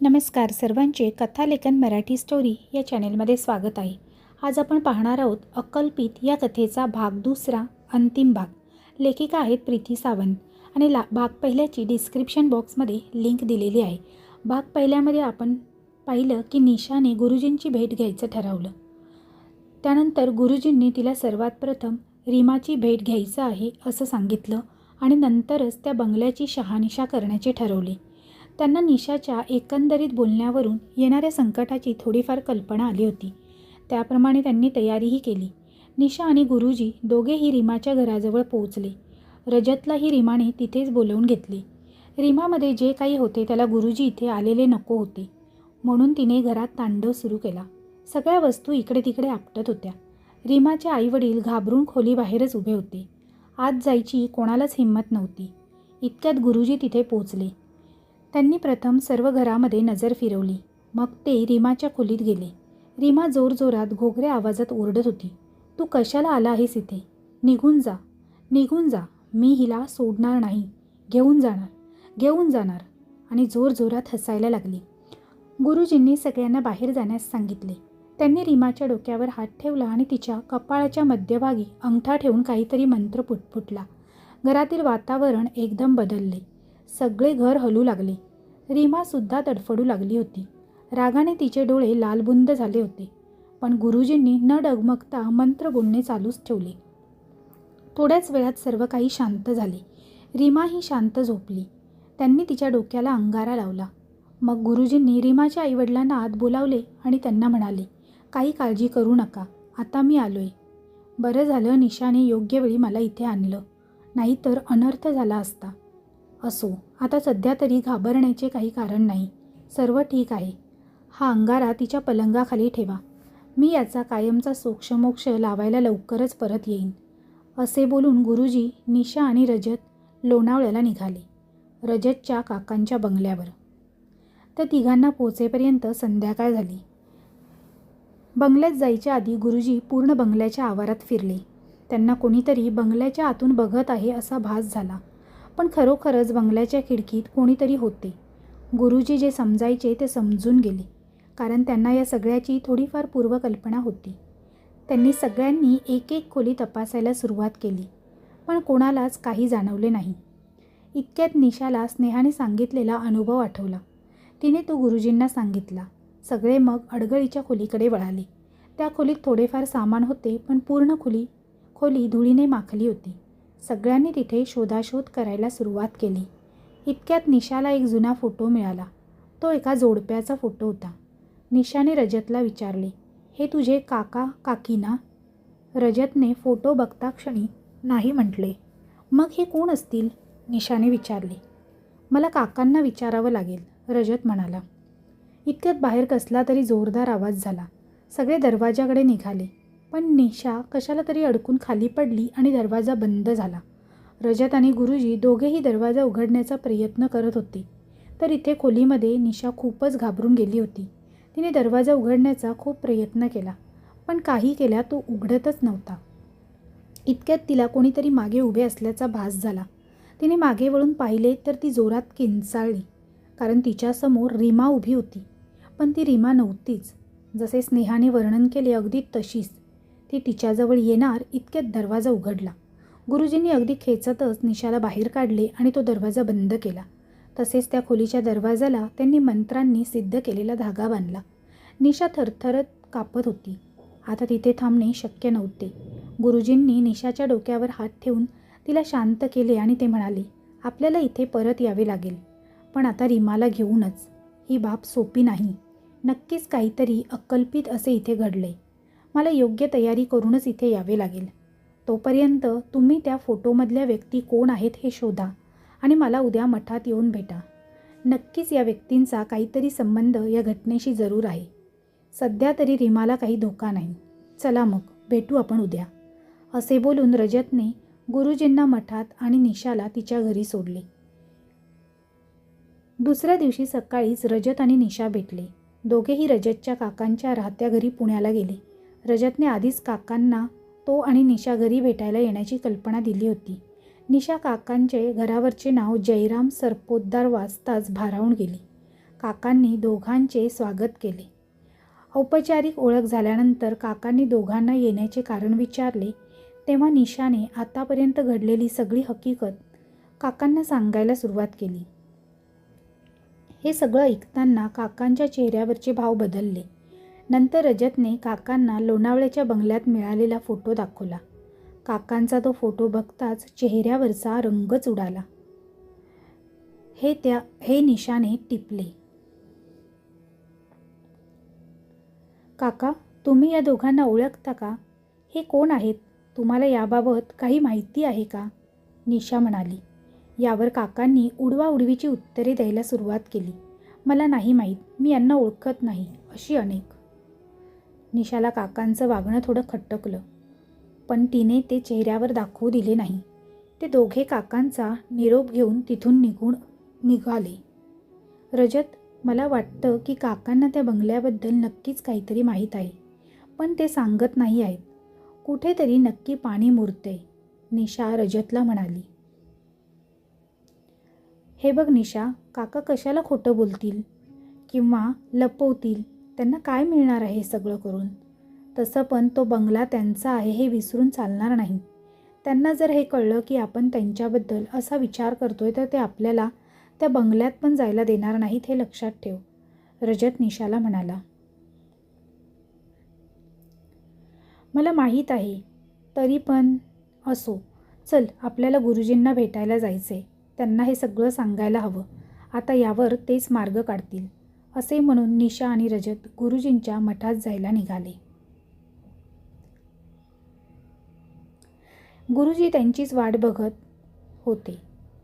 नमस्कार सर्वांचे कथालेखन मराठी स्टोरी या चॅनेलमध्ये स्वागत आहे. आज आपण पाहणार आहोत अकल्पित या कथेचा भाग दुसरा अंतिम भाग. लेखिका आहेत प्रीती सावंत आणि ला भाग पहिल्याची डिस्क्रिप्शन बॉक्समध्ये लिंक दिलेली आहे. भाग पहिल्यामध्ये आपण पाहिलं की निशाने गुरुजींची भेट घ्यायचं ठरवलं. त्यानंतर गुरुजींनी तिला सर्वात प्रथम रीमाची भेट घ्यायचं आहे असं सांगितलं आणि नंतरच त्या बंगल्याची शहानिशा करण्याचे ठरवले. त्यांना निशाच्या एकंदरीत बोलण्यावरून येणाऱ्या संकटाची थोडीफार कल्पना आली होती. त्याप्रमाणे त्यांनी तयारीही केली. निशा आणि गुरुजी दोघेही रीमाच्या घराजवळ पोहोचले. रजतलाही रीमाने तिथेच बोलवून घेतले. रीमामध्ये जे काही होते त्याला गुरुजी इथे आलेले नको होते. म्हणून तिने घरात तांडव सुरू केला. सगळ्या वस्तू इकडे तिकडे आपटत होत्या. रीमाचे आईवडील घाबरून खोलीबाहेरच उभे होते. आत जायची कोणालाच हिंमत नव्हती. इतक्यात गुरुजी तिथे पोचले त्यांनी प्रथम सर्व घरामध्ये नजर फिरवली. मग ते रीमाच्या खोलीत गेले. रीमा जोरजोरात घोगऱ्या आवाजात ओरडत होती. तू कशाला आला आहेस इथे? निघून जा. निघून जा. मी हिला सोडणार नाही. घेऊन जाणार. घेऊन जाणार. आणि जोरजोरात हसायला लागली. गुरुजींनी सगळ्यांना बाहेर जाण्यास सांगितले. त्यांनी रीमाच्या डोक्यावर हात ठेवला आणि तिच्या कपाळाच्या मध्यभागी अंगठा ठेवून काहीतरी मंत्र पुटपुटला. घरातील वातावरण एकदम बदलले. सगळे घर हलू लागले. रीमासुद्धा तडफडू लागली होती. रागाने तिचे डोळे लालबुंद झाले होते पण गुरुजींनी न डगमगता मंत्र बोलणे चालूच ठेवले. थोड्याच वेळात सर्व काही शांत झाले. रीमा ही शांत झोपली. त्यांनी तिच्या डोक्याला अंगारा लावला. मग गुरुजींनी रीमाच्या आईवडिलांना आत बोलावले आणि त्यांना म्हणाले काही काळजी करू नका आता मी आलोय. बरं झालं निशाने योग्य वेळी मला इथे आणलं नाहीतर अनर्थ झाला असता. असो आता सध्या तरी घाबरण्याचे काही कारण नाही. सर्व ठीक आहे. हा अंगारा तिच्या पलंगाखाली ठेवा. मी याचा कायमचा सोक्षमोक्ष लावायला लवकरच परत येईन. असे बोलून गुरुजी निशा आणि रजत लोणावळ्याला निघाले. रजतच्या काकांच्या बंगल्यावर. तर तिघांना पोचेपर्यंत संध्याकाळ झाली. बंगल्यात जायच्या आधी गुरुजी पूर्ण बंगल्याच्या आवारात फिरले. त्यांना कोणीतरी बंगल्याच्या आतून बघत आहे असा भास झाला. पण खरोखरच बंगल्याच्या खिडकीत कोणीतरी होते. गुरुजी जे समजायचे ते समजून गेले. कारण त्यांना या सगळ्याची थोडीफार पूर्वकल्पना होती. त्यांनी सगळ्यांनी एक एक खोली तपासायला सुरुवात केली. पण कोणालाच काही जाणवले नाही. इतक्यात निशाला स्नेहाने सांगितलेला अनुभव आठवला. तिने तो गुरुजींना सांगितला. सगळे मग अडगळीच्या खोलीकडे वळाले. त्या खोलीत थोडेफार सामान होते पण पूर्ण खोली खोली धुळीने माखली होती. सगळ्यांनी तिथे शोधाशोध करायला सुरुवात केली. इतक्यात निशाला एक जुना फोटो मिळाला. तो एका जोडप्याचा फोटो होता. निशाने रजतला विचारले हे तुझे काका काकी ना? रजतने फोटो बघता क्षणी नाही म्हटले. मग हे कोण असतील? निशाने विचारले. मला काकांना विचारावं लागेल रजत म्हणाला. इतक्यात बाहेर कसला तरी जोरदार आवाज झाला. सगळे दरवाजाकडे निघाले. पण निशा कशाला तरी अडकून खाली पडली आणि दरवाजा बंद झाला. रजत आणि गुरुजी दोघेही दरवाजा उघडण्याचा प्रयत्न करत होते. तर इथे खोलीमध्ये निशा खूपच घाबरून गेली होती. तिने दरवाजा उघडण्याचा खूप प्रयत्न केला पण काही केल्या तो उघडतच नव्हता. इतक्यात तिला कोणीतरी मागे उभे असल्याचा भास झाला. तिने मागे वळून पाहिले तर ती जोरात किंचाळली कारण तिच्यासमोर रीमा उभी होती. पण ती रीमा नव्हतीच. जसे स्नेहाने वर्णन केले अगदी तशीच. ती तिच्याजवळ येणार इतक्यात दरवाजा उघडला. गुरुजींनी अगदी खेचतच निशाला बाहेर काढले आणि तो दरवाजा बंद केला. तसेच त्या खोलीच्या दरवाजाला त्यांनी मंत्रांनी सिद्ध केलेला धागा बांधला. निशा थरथरत कापत होती. आता तिथे थांबणे शक्य नव्हते. गुरुजींनी निशाच्या डोक्यावर हात ठेवून तिला शांत केले आणि ते म्हणाले आपल्याला इथे परत यावे लागेल. पण आता रीमाला घेऊनच. ही बाब सोपी नाही. नक्कीच काहीतरी अकल्पित असे इथे घडले मला योग्य तयारी करूनच इथे यावे लागेल. तोपर्यंत तुम्ही त्या फोटोमधल्या व्यक्ती कोण आहेत हे शोधा आणि मला उद्या मठात येऊन भेटा. नक्कीच या व्यक्तींचा काहीतरी संबंध या घटनेशी जरूर आहे. सध्या तरी रीमाला काही धोका नाही. चला मग भेटू आपण उद्या. असे बोलून रजतने गुरुजींना मठात आणि निशाला तिच्या घरी सोडले. दुसऱ्या दिवशी सकाळीच रजत आणि निशा भेटले. दोघेही रजतच्या काकांच्या राहत्या घरी पुण्याला गेले. रजतने आधीच काकांना तो आणि निशा घरी भेटायला येण्याची कल्पना दिली होती. निशा काकांचे घरावरचे नाव जयराम सरपोतदार वाचताच भारावून गेली. काकांनी दोघांचे स्वागत केले. औपचारिक ओळख झाल्यानंतर काकांनी दोघांना येण्याचे कारण विचारले तेव्हा निशाने आतापर्यंत घडलेली सगळी हकीकत काकांना सांगायला सुरुवात केली. हे सगळं ऐकताना काकांच्या चेहऱ्यावरचे भाव बदलले. नंतर रजतने काकांना लोणावळ्याच्या बंगल्यात मिळालेला फोटो दाखवला. काकांचा तो फोटो बघताच चेहऱ्यावरचा रंगच उडाला. हे त्या हे निशाने टिपले. काका तुम्ही या दोघांना ओळखता का? हे कोण आहेत? तुम्हाला याबाबत काही माहिती आहे का? निशा म्हणाली. यावर काकांनी उडवाउडवीची उत्तरे द्यायला सुरुवात केली. मला नाही माहीत. मी यांना ओळखत नाही. अशी अनेक निशाला काकांचं वागणं थोडं खटकलं पण तिने ते चेहऱ्यावर दाखवू दिले नाही. ते दोघे काकांचा निरोप घेऊन तिथून निघून निघाले. रजत मला वाटतं की काकांना त्या बंगल्याबद्दल नक्कीच काहीतरी माहीत आहे पण ते सांगत नाही आहेत. कुठेतरी नक्की पाणी मुरते निशा रजतला म्हणाली. हे बघ निशा काका कशाला खोटं बोलतील? किंवा लपवतील? त्यांना काय मिळणार आहे हे सगळं करून? तसं पण तो बंगला त्यांचा आहे हे विसरून चालणार नाही. त्यांना जर हे कळलं की आपण त्यांच्याबद्दल असा विचार करतोय तर ते आपल्याला त्या बंगल्यात पण जायला देणार नाहीत हे लक्षात ठेव रजत निशाला म्हणाला. मला माहीत आहे तरी पण असो चल आपल्याला गुरुजींना भेटायला जायचं आहे त्यांना हे सगळं सांगायला हवं. आता यावर तेच मार्ग काढतील. असे म्हणून निशा आणि रजत गुरुजींच्या मठात जायला निघाले. गुरुजी त्यांचीच वाट बघत होते.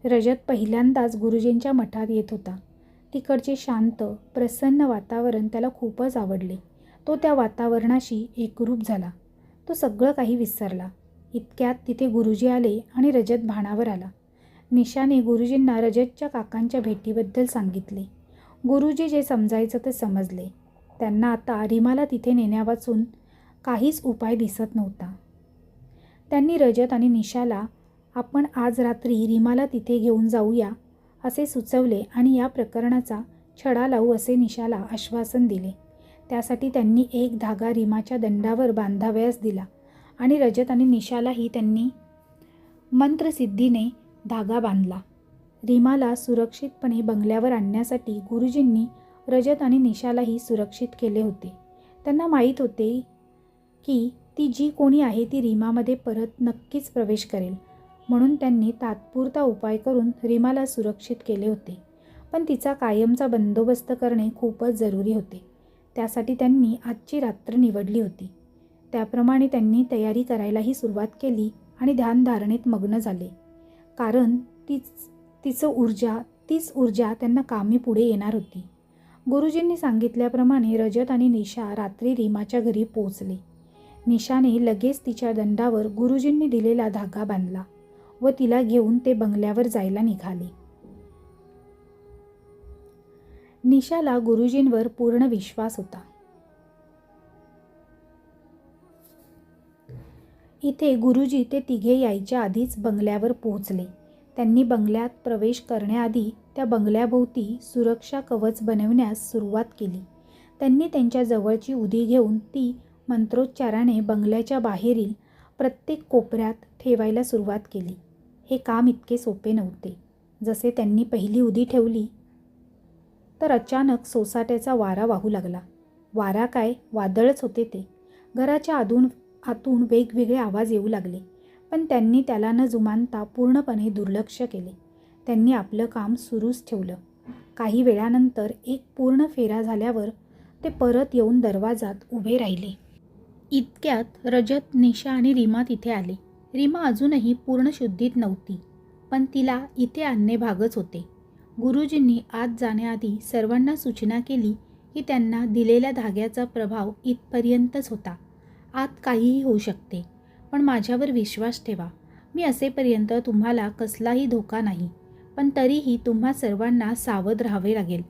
रजत पहिल्यांदाच गुरुजींच्या मठात येत होता. तिकडचे शांत प्रसन्न वातावरण त्याला खूपच आवडले. तो त्या वातावरणाशी एकरूप झाला. तो सगळं काही विसरला. इतक्यात तिथे गुरुजी आले आणि रजत भाणावर आला. निशाने गुरुजींना रजतच्या काकांच्या भेटीबद्दल सांगितले. गुरुजी जे समजायचं ते समजले. त्यांना आता रिमाला तिथे नेण्यावाचून काहीच उपाय दिसत नव्हता. त्यांनी रजत आणि निशाला आपण आज रात्री रिमाला तिथे घेऊन जाऊया असे सुचवले आणि या प्रकरणाचा छडा लावू असे निशाला आश्वासन दिले. त्यासाठी त्यांनी एक धागा रिमाच्या दंडावर बांधावयास दिला आणि रजत आणि निशालाही त्यांनी मंत्रसिद्धीने धागा बांधला. रीमाला सुरक्षितपणे बंगल्यावर आणण्यासाठी गुरुजींनी रजत आणि निशालाही सुरक्षित केले होते. त्यांना माहीत होते की ती जी कोणी आहे ती रीमामध्ये परत नक्कीच प्रवेश करेल. म्हणून त्यांनी तात्पुरता उपाय करून रीमाला सुरक्षित केले होते. पण तिचा कायमचा बंदोबस्त करणे खूपच जरुरी होते. त्यासाठी त्यांनी आजची रात्र निवडली होती. त्याप्रमाणे त्यांनी तयारी करायलाही सुरुवात केली आणि ध्यानधारणेत मग्न झाले. कारण तीच तिचं ऊर्जा तीच ऊर्जा त्यांना कामी पुढे येणार होती. गुरुजींनी सांगितल्याप्रमाणे रजत आणि निशा रात्री रीमाच्या घरी पोचले निशाने लगेच तिच्या दंडावर गुरुजींनी दिलेला धागा बांधला व तिला घेऊन ते बंगल्यावर जायला निघाले. निशाला गुरुजींवर पूर्ण विश्वास होता. इथे गुरुजी ते तिघे यायच्या आधीच बंगल्यावर पोहोचले. त्यांनी बंगल्यात प्रवेश करण्याआधी त्या बंगल्याभोवती सुरक्षा कवच बनवण्यास सुरुवात केली. त्यांनी त्यांच्या जवळची उदी घेऊन ती मंत्रोच्चाराने बंगल्याच्या बाहेरील प्रत्येक कोपऱ्यात ठेवायला सुरुवात केली. हे काम इतके सोपे नव्हते. जसे त्यांनी पहिली उदी ठेवली तर अचानक सोसाट्याचा वारा वाहू लागला. वारा काय? वादळच होते ते. घराच्या आतून आतून वेगवेगळे आवाज येऊ लागले. पण त्यांनी त्याला न जुमानता पूर्णपणे दुर्लक्ष केले. त्यांनी आपलं काम सुरूच ठेवलं. काही वेळानंतर एक पूर्ण फेरा झाल्यावर ते परत येऊन दरवाजात उभे राहिले. इतक्यात रजत निशा आणि रीमा तिथे आले. रीमा अजूनही पूर्ण शुद्धीत नव्हती पण तिला इथे आणणे भागच होते. गुरुजींनी आत जाण्याआधी सर्वांना सूचना केली की त्यांना दिलेल्या धाग्याचा प्रभाव इथपर्यंतच होता. आत काहीही होऊ शकते. पण माझ्यावर विश्वास ठेवा. मी असेपर्यंत तुम्हाला कसलाही धोका नाही पण तरीही तुम्हा सर्वांना सावध राहावे लागेल.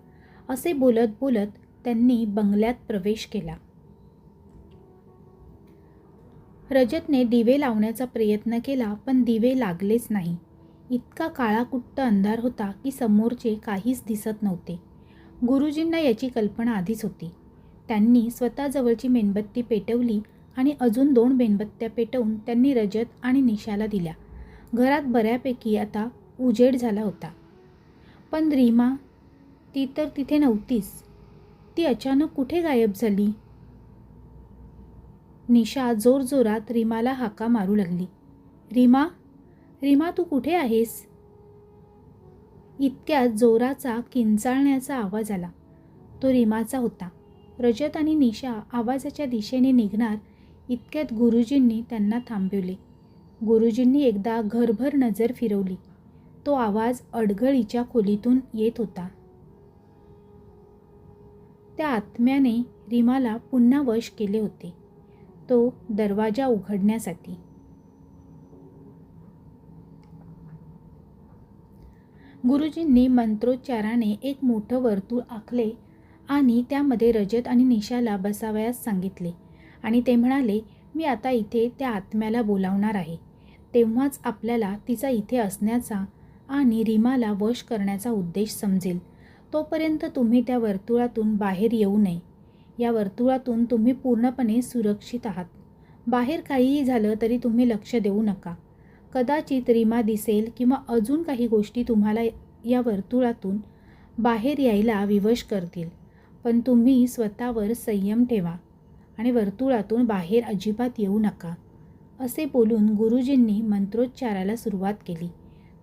असे बोलत बोलत त्यांनी बंगल्यात प्रवेश केला. रजतने दिवे लावण्याचा प्रयत्न केला पण दिवे लागलेच नाही. इतका काळाकुट्ट अंधार होता की समोरचे काहीच दिसत नव्हते. गुरुजींना याची कल्पना आधीच होती. त्यांनी स्वतःजवळची मेणबत्ती पेटवली आणि अजून दोन मेणबत्त्या पेटवून त्यांनी रजत आणि निशाला दिल्या. घरात बऱ्यापैकी आता उजेड झाला होता. पण रीमा ती तर तिथे नव्हतीच. ती अचानक कुठे गायब झाली? निशा जोरजोरात रीमाला हाका मारू लागली. रीमा रीमा तू कुठे आहेस? इतक्या जोराचा किंचाळण्याचा आवाज आला. तो रीमाचा होता. रजत आणि निशा आवाजाच्या दिशेने निघणार इतक्यात गुरुजींनी त्यांना थांबवले. गुरुजींनी एकदा घरभर नजर फिरवली. तो आवाज अडगळीच्या खोलीतून येत होता. त्या आत्म्याने रीमाला पुन्हा वश केले होते. तो दरवाजा उघडण्यासाठी. गुरुजींनी मंत्रोच्चाराने एक मोठं वर्तुळ आखले आणि त्यामध्ये रजत आणि निशाला बसावयास सांगितले. आणि ते म्हणाले मी आता इथे त्या आत्म्याला बोलावणार आहे. तेव्हाच आपल्याला तिचा इथे असण्याचा आणि रीमाला वश करण्याचा उद्देश समजेल. तोपर्यंत तुम्ही त्या वर्तुळातून बाहेर येऊ नये. या वर्तुळातून तुम्ही पूर्णपणे सुरक्षित आहात. बाहेर काहीही झालं तरी तुम्ही लक्ष देऊ नका. कदाचित रीमा दिसेल किंवा अजून काही गोष्टी तुम्हाला या वर्तुळातून बाहेर यायला विवश करतील. पण तुम्ही स्वतःवर संयम ठेवा. आणि वर्तुळातून बाहेर अजिबात येऊ नका असे बोलून गुरुजींनी मंत्रोच्चाराला सुरुवात केली.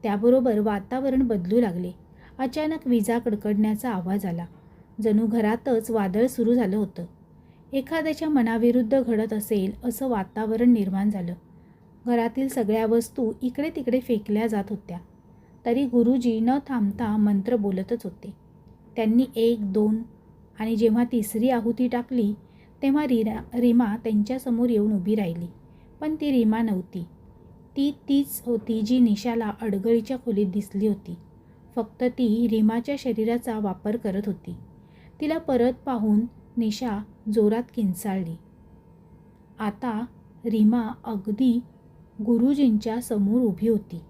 त्याबरोबर वातावरण बदलू लागले. अचानक विजा कडकडण्याचा आवाज आला. जणू घरातच वादळ सुरू झालं होतं. एखाद्याच्या मनाविरुद्ध घडत असेल असं वातावरण निर्माण झालं. घरातील सगळ्या वस्तू इकडे तिकडे फेकल्या जात होत्या. तरी गुरुजी न थांबता मंत्र बोलतच होते. त्यांनी एक दोन आणि जेव्हा तिसरी आहुती टाकली तेव्हा रिरा रीमा त्यांच्यासमोर येऊन उभी राहिली. पण ती रीमा नव्हती. ती तीच होती जी निशाला अडगळीच्या खोलीत दिसली होती. फक्त ती रीमाच्या शरीराचा वापर करत होती. तिला परत पाहून निशा जोरात किंचाळली. आता रीमा अगदी गुरुजींच्या समोर उभी होती.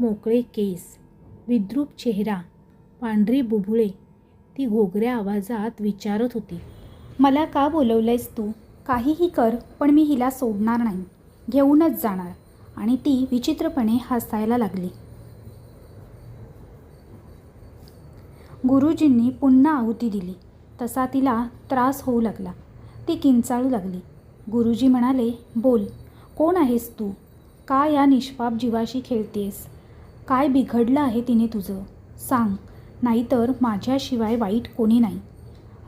मोकळे केस विद्रूप चेहरा पांढरी बुबुळे ती घोगऱ्या आवाजात विचारत होती. मला का बोलवलंयस तू? काहीही कर पण मी हिला सोडणार नाही. घेऊनच जाणार. आणि ती विचित्रपणे हसायला लागली. गुरुजींनी पुन्हा आहुती दिली. तसा तिला त्रास होऊ लागला. ती किंचाळू लागली. गुरुजी म्हणाले बोल कोण आहेस तू? का या निष्पाप जीवाशी खेळतेस? काय बिघडलं आहे तिने तुझं? सांग नाहीतर माझ्याशिवाय वाईट कोणी नाही.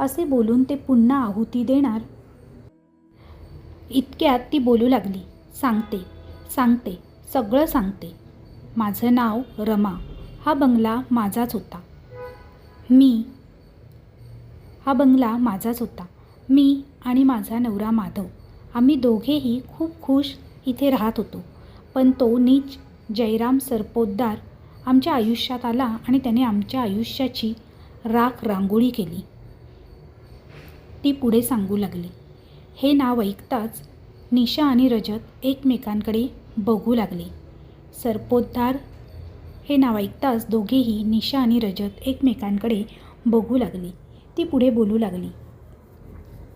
असे बोलून ते पुन्हा आहुती देणार. इतक्यात ती बोलू लागली सांगते सांगते सगळं सांगते. माझं नाव रमा. हा बंगला माझाच होता. मी हा बंगला माझाच होता. मी आणि माझा नवरा माधव. आम्ही दोघेही खूप खुश इथे राहत होतो. पण तो नीच जयराम सरपोतदार आमच्या आयुष्यात आला आणि त्याने आमच्या आयुष्याची राख रांगोळी केली. ती पुढे सांगू लागली. हे नाव ऐकताच निशा आणि रजत एकमेकांकडे बघू लागले. सरपोतदार हे नाव ऐकताच दोघेही निशा आणि रजत एकमेकांकडे बघू लागली. ती पुढे बोलू लागली.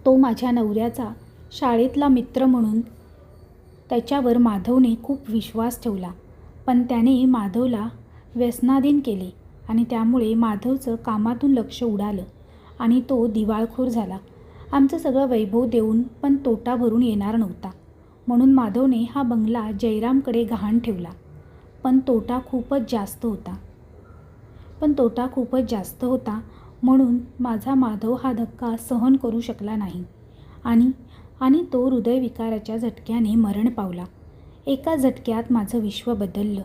तो माझ्या नवऱ्याचा शाळेतला मित्र म्हणून त्याच्यावर माधवने खूप विश्वास ठेवला. पण त्याने माधवला व्यसनाधीन केले आणि त्यामुळे माधवचं कामातून लक्ष उडालं आणि तो दिवाळखोर झाला. आमचं सगळं वैभव देऊन पण तोटा भरून येणार नव्हता. म्हणून माधवने हा बंगला जयरामकडे गहाण ठेवला. पण तोटा खूपच जास्त होता. पण तोटा खूपच जास्त होता म्हणून माझा माधव हा धक्का सहन करू शकला नाही. आणि आणि तो हृदयविकाराच्या झटक्याने मरण पावला. एका झटक्यात माझं विश्व बदललं.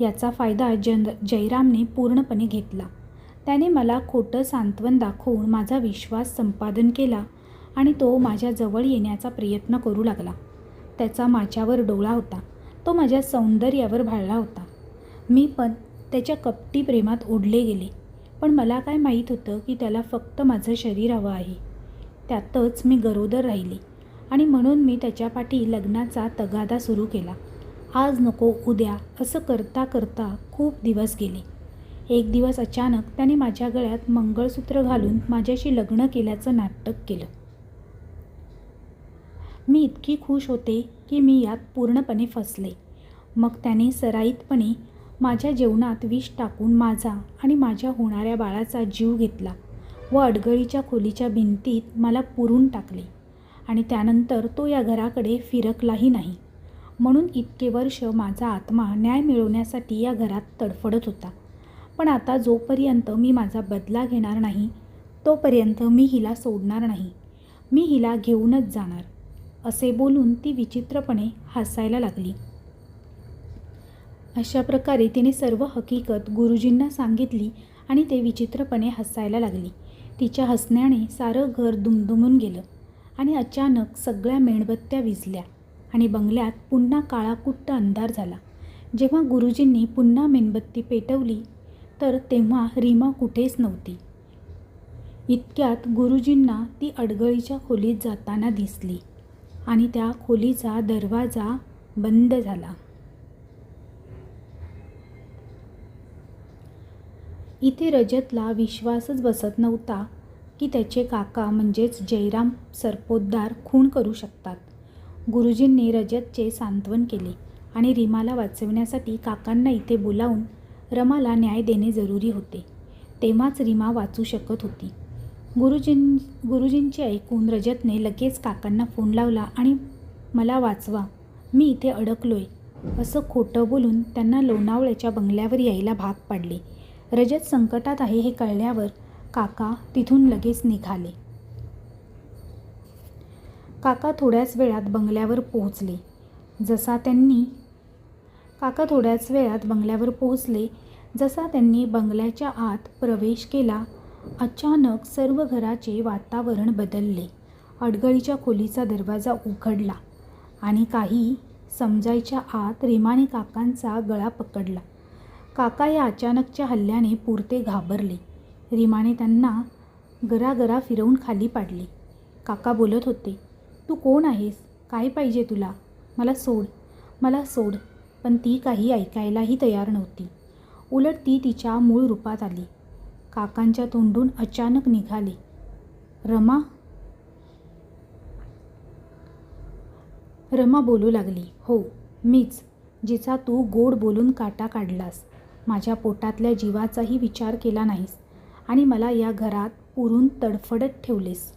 याचा फायदा जन जयरामने पूर्णपणे घेतला. त्याने मला खोटं सांत्वन दाखवून माझा विश्वास संपादन केला आणि तो माझ्याजवळ येण्याचा प्रयत्न करू लागला. त्याचा माझ्यावर डोळा होता. तो माझ्या सौंदर्यावर भाळला होता. मी पण त्याच्या कपटी प्रेमात ओढले गेले. पण मला काय माहीत होतं की त्याला फक्त माझं शरीर हवं आहे. त्यातच मी गरोदर राहिली. आणि म्हणून मी त्याच्या पाठी लग्नाचा तगादा सुरू केला. आज नको उद्या असं करता करता खूप दिवस गेले. एक दिवस अचानक त्याने माझ्या गळ्यात मंगळसूत्र घालून माझ्याशी लग्न केल्याचं नाटक केलं. मी इतकी खुश होते की मी यात पूर्णपणे फसले. मग त्याने सराईतपणे माझ्या जेवणात विष टाकून माझा आणि माझ्या होणाऱ्या बाळाचा जीव घेतला व अडगळीच्या खोलीच्या भिंतीत मला पुरून टाकले आणि त्यानंतर तो या घराकडे फिरकलाही नाही. म्हणून इतके वर्ष माझा आत्मा न्याय मिळवण्यासाठी या घरात तडफडत होता. पण आता जोपर्यंत मी माझा बदला घेणार नाही तोपर्यंत मी हिला सोडणार नाही. मी हिला घेऊनच जाणार. असे बोलून ती विचित्रपणे हसायला लागली. अशा प्रकारे तिने सर्व हकीकत गुरुजींना सांगितली आणि ते विचित्रपणे हसायला लागली. तिच्या हसण्याने सारं घर दुमदुमून गेलं आणि अचानक सगळ्या मेणबत्त्या विजल्या आणि बंगल्यात पुन्हा काळाकुट्ट अंधार झाला. जेव्हा गुरुजींनी पुन्हा मेणबत्ती पेटवली तर तेव्हा रीमा कुठेच नव्हती. इतक्यात गुरुजींना ती अडगळीच्या खोलीत जाताना दिसली. आणि त्या खोलीचा दरवाजा बंद झाला. इथे रजतला विश्वासच बसत नव्हता की त्याचे काका म्हणजेच जयराम सरपोतदार खून करू शकतात. गुरुजींनी रजतचे सांत्वन केले आणि रीमाला वाचवण्यासाठी काकांना इथे बोलावून रमाला न्याय देणे जरुरी होते. तेव्हाच रीमा वाचू शकत होती. गुरुजीं गुरुजींचे ऐकून रजतने लगेच काकांना फोन लावला आणि मला वाचवा मी इथे अडकलोय. असं खोटं बोलून त्यांना लोणावळ्याच्या बंगल्यावर यायला भाग पाडले. रजत संकटात आहे हे कळल्यावर काका तिथून लगेच निघाले. काका थोड्याच वेळात बंगल्यावर पोहोचले. जसा त्यांनी काका थोड्याच वेळात बंगल्यावर पोहोचले जसा त्यांनी बंगल्याच्या आत प्रवेश केला अचानक सर्व घराचे वातावरण बदलले. अडगळीच्या खोलीचा दरवाजा उघडला आणि काही समजायच्या आत रेमाने काकांचा गळा पकडला. काका या अचानकच्या हल्ल्याने पुरते घाबरले. रीमाने त्यांना गरागरा फिरवून खाली पाडले. काका बोलत होते तू कोण आहेस? काय पाहिजे तुला? मला सोड मला सोड. पण ती काही ऐकायलाही तयार नव्हती. उलट ती तिच्या मूळ रूपात आली. काकांच्या तोंडून अचानक निघाले. रमा रमा बोलू लागली हो मीच जिचा तू गोड बोलून काटा काढलास माझ्या पोटातल्या जीवाचाही विचार केला नाहीस आणि मला या घरात पुरून तडफडत ठेवलेस.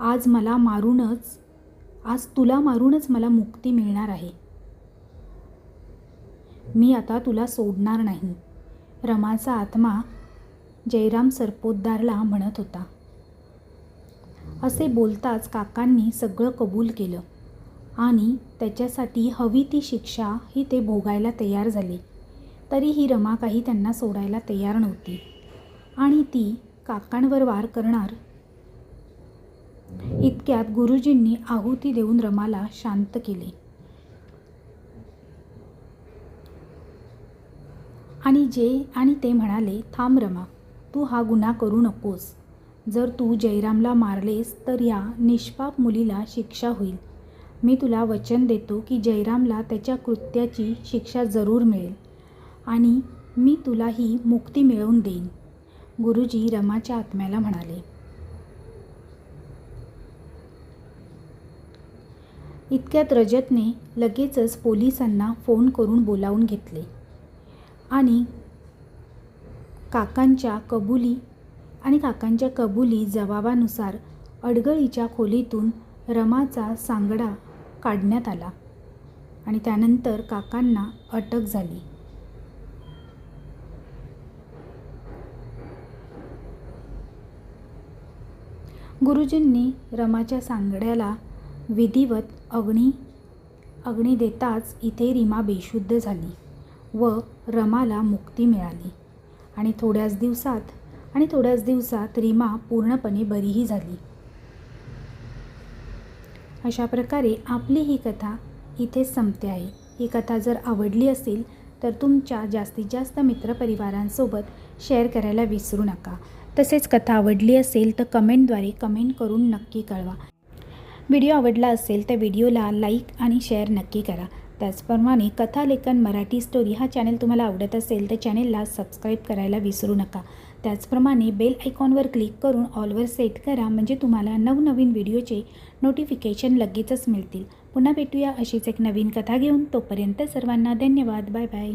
आज मला मारूनच आज तुला मारूनच मला मुक्ती मिळणार आहे. मी आता तुला सोडणार नाही. रमाचा आत्मा जयराम सरपोतदारला म्हणत होता. असे बोलताच काकांनी सगळं कबूल केलं आणि त्याच्यासाठी हवी ती शिक्षा ही ते भोगायला तयार झाले. तरीही रमा काही त्यांना सोडायला तयार नव्हती. आणि ती काकांवर वार करणार इतक्यात गुरुजींनी आहुती देऊन रमाला शांत केले. आणि जे आणि ते म्हणाले थांब रमा तू हा गुन्हा करू नकोस. जर तू जयरामला मारलेस तर या निष्पाप मुलीला शिक्षा होईल. मी तुला वचन देतो की जयरामला त्याच्या कृत्याची शिक्षा जरूर मिळेल आणि मी तुला ही मुक्ती मिळवून देईन. गुरुजी रमाच्या आत्म्याला म्हणाले. इतक्यात रजतने लगेचच पोलिसांना फोन करून बोलावून घेतले आणि काकांच्या कबुली आणि काकांच्या कबुली जबाबानुसार अडगळीच्या खोलीतून रमाचा सांगडा काढण्यात आला आणि त्यानंतर काकांना अटक झाली. गुरुजींनी रमाच्या सांगड्याला विधिवत अग्नी अग्नी देताच इथे रीमा बेशुद्ध झाली व रमाला मुक्ती मिळाली. आणि थोड्याच दिवसात आणि थोड्याच दिवसात रीमा पूर्णपणे बरीही झाली. अशा प्रकारे आपली ही कथा इथेच संपते आहे. ही कथा जर आवडली असेल तर तुमच्या जास्तीत जास्त मित्रपरिवारांसोबत शेअर करायला विसरू नका. तसेच कथा आवडली असेल तर कमेंटद्वारे कमेंट करून नक्की कळवा. व्हिडिओ आवडला असेल तर व्हिडिओला लाईक आणि शेअर नक्की करा. त्याचप्रमाणे कथालेखन मराठी स्टोरी हा चॅनल तुम्हाला आवडत असेल तर चॅनेलला सबस्क्राईब करायला विसरू नका. त्याचप्रमाणे बेल आयकॉनवर क्लिक करून ऑलवर सेट करा म्हणजे तुम्हाला नवनवीन व्हिडिओचे नोटिफिकेशन लगेचच मिळतील. पुन्हा भेटूया अशीच एक नवीन कथा घेऊन तोपर्यंत सर्वांना धन्यवाद. Bye bye.